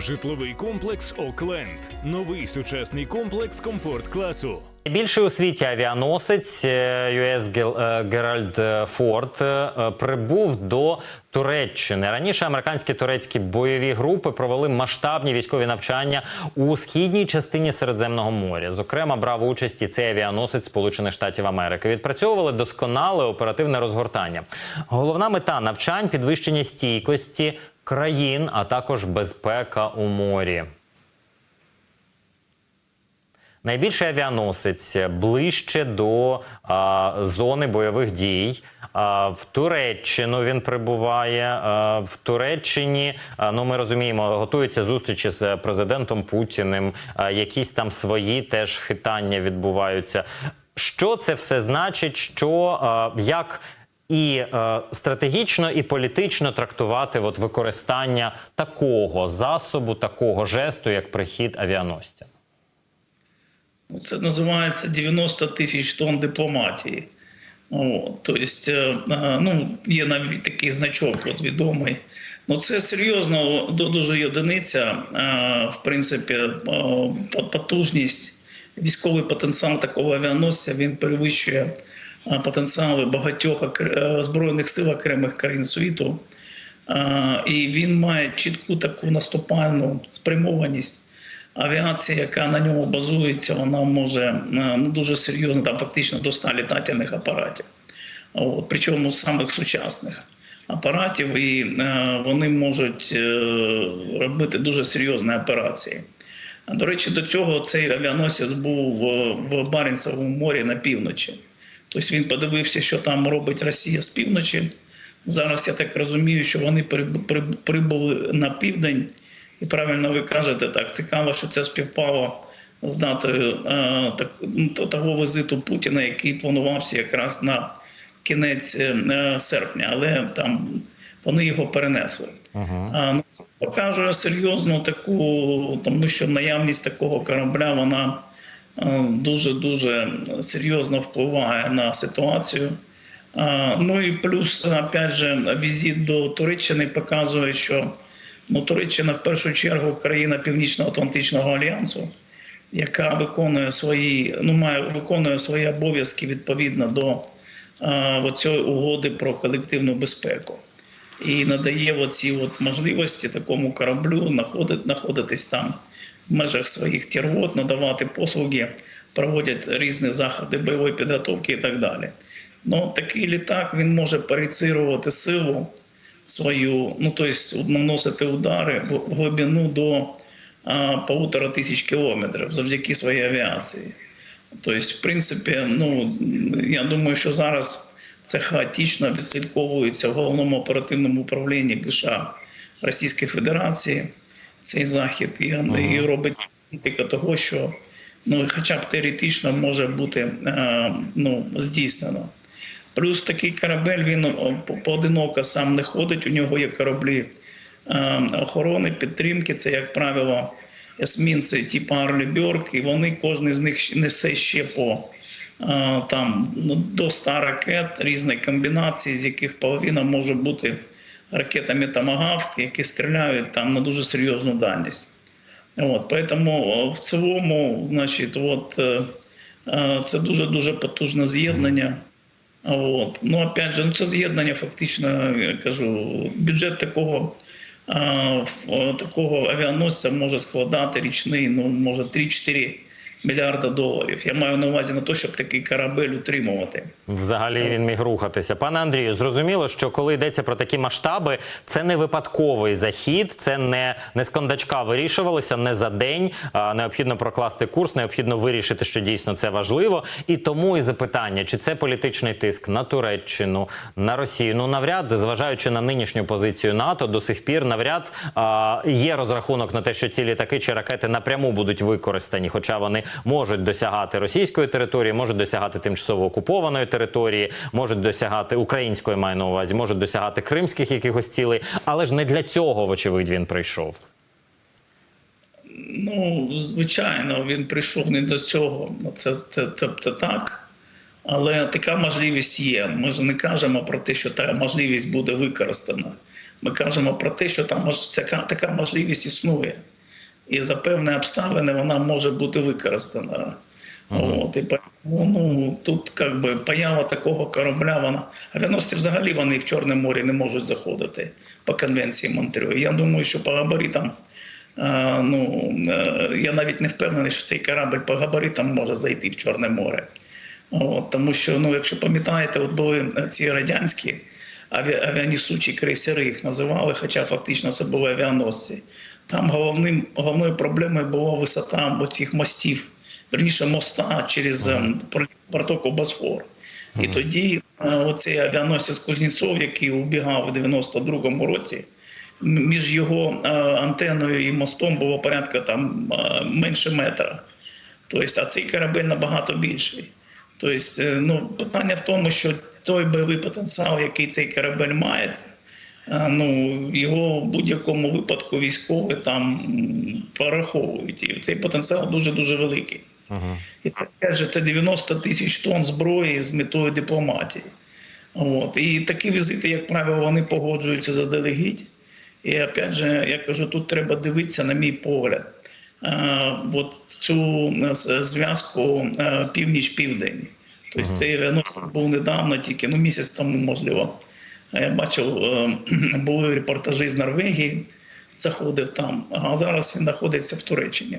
Житловий комплекс Окленд. Новий сучасний комплекс комфорт класу. Найбільший у світі авіаносець US Gerald е, прибув до Туреччини. Раніше американські турецькі бойові групи провели масштабні військові навчання у східній частині Середземного моря. Зокрема, брав участь і цей авіаносець Сполучених Штатів Америки. Відпрацьовували досконале оперативне розгортання. Головна мета навчань підвищення стійкості країн, а також безпека у морі. Найбільший авіаносець ближче до а, зони бойових дій. А, в Туреччину він прибуває. А, в Туреччині, а, ну ми розуміємо, готуються зустрічі з президентом Путіним. А, якісь там свої теж хитання відбуваються. Що це все значить? Що а, як і е, стратегічно, і політично трактувати от використання такого засобу, такого жесту, як прихід авіаносця? Ну, Це називається 90 тисяч тонн дипломатії. Тобто, е, е, ну, є навіть такий значок от, відомий. Ну, це серйозно ду- дуже одиниця. е, В принципі, потужність, військовий потенціал такого авіаносця він перевищує е, потенціали багатьох е, збройних сил окремих країн світу. Е, І він має чітку таку наступальну спрямованість авіація, яка на ньому базується, вона може ну, дуже серйозно, там фактично до 100 літательних апаратів. От, причому самих сучасних апаратів, і е, вони можуть е, робити дуже серйозні операції. До речі, до цього цей авіаносець був в, Баренцевому морі на півночі. Тобто він подивився, що там робить Росія з півночі. Зараз я так розумію, що вони приб- приб- прибули на південь. І правильно ви кажете, так цікаво, що це співпало з датою е, ну, то- того візиту Путіна, який планувався якраз на кінець е, серпня, але там вони його перенесли. А, ну, це показує серйозну таку, тому що наявність такого корабля вона дуже дуже серйозно впливає на ситуацію. А, Ну і плюс, опять же, візит до Туреччини показує, що ну, Туреччина в першу чергу країна Північно-Атлантичного альянсу, яка виконує свої, ну має виконує свої обов'язки відповідно до а, цієї угоди про колективну безпеку. І надає оці от можливості такому кораблю знаходитись там в межах своїх тірвот, надавати послуги, проводять різні заходи бойової підготовки і так далі. Ну, такий літак він може парицирувати силу свою, ну тобто наносити удари в глибину до а, полутора тисяч кілометрів завдяки своїй авіації. Тобто, в принципі, ну я думаю, що зараз це хаотично відслідковується в головному оперативному управлінні ГША Російської Федерації. Цей захід і, і робиться того, що ну, хоча б теоретично може бути е, ну, здійснено. Плюс такий корабель він поодиноко сам не ходить. У нього є кораблі е, охорони, підтримки. Це, як правило, есмінці типу Арліберг, і вони кожен з них несе ще по там ну, до 100 ракет різної комбінації, з яких половина може бути ракетами Томагавк, які стріляють там на дуже серйозну дальність. От, поэтому в цілому, значить, от, е, е, це дуже дуже потужне з'єднання. От. Ну, опять же, ну, це з'єднання, фактично, я кажу, бюджет такого, е, такого авіаносця може складати річний, ну, може, 3-4 мільярда доларів. Я маю на увазі на те, щоб такий корабель утримувати. Взагалі він міг рухатися. Пане Андрію, зрозуміло, що коли йдеться про такі масштаби, це не випадковий захід, це не, не з кондачка вирішувалося, не за день. А, необхідно прокласти курс, необхідно вирішити, що дійсно це важливо. І тому і запитання, чи це політичний тиск на Туреччину, на Росію. Ну навряд, зважаючи на нинішню позицію НАТО, до сих пір навряд а, є розрахунок на те, що ці літаки чи ракети напряму будуть використані, хоча вони можуть досягати російської території, можуть досягати тимчасово окупованої території, можуть досягати української маю на увазі, можуть досягати кримських якихось цілей, але ж не для цього, вочевидь, він прийшов. Ну, звичайно, він прийшов не до цього. Це, це, це, це так. Але така можливість є. Ми ж не кажемо про те, що та можливість буде використана. ми кажемо про те, що там така можливість існує. І за певні обставини вона може бути використана. От, і ну, тут как би, поява такого корабля, вона авіаносці взагалі вони в Чорне море не можуть заходити по конвенції Монтрeux. Я думаю, що по габаритам, е, ну, е, я навіть не впевнений, що цей корабль по габаритам може зайти в Чорне море. От, тому що, ну, якщо пам'ятаєте, от були ці радянські аві, авіанесучі крейсери, їх називали, хоча фактично це були авіаносці. Там головним, головною проблемою була висота цих мостів, верніше моста через ем, про- протоку Босфор. І тоді е, оцей авіаносець Кузнєцов, який убігав у 92-му році, між його е, антеною і мостом було порядка там е, менше метра. Тобто, а цей корабель набагато більший. Тобто, ну, питання в тому, що той бойовий потенціал, який цей корабель має, е, ну, його в будь-якому випадку військові там пораховують. І цей потенціал дуже-дуже великий. І це опять же, це 90 тисяч тонн зброї з метою дипломатії. От. І такі візити, як правило, вони погоджуються заздалегідь. І опять же, я кажу, тут треба дивитися, на мій погляд, е, от цю е, зв'язку північ-південь. Тобто цей ренос був недавно, тільки ну, місяць тому, можливо. А Я бачив, е, були репортажі з Норвегії, заходив там, а зараз він знаходиться в Туреччині.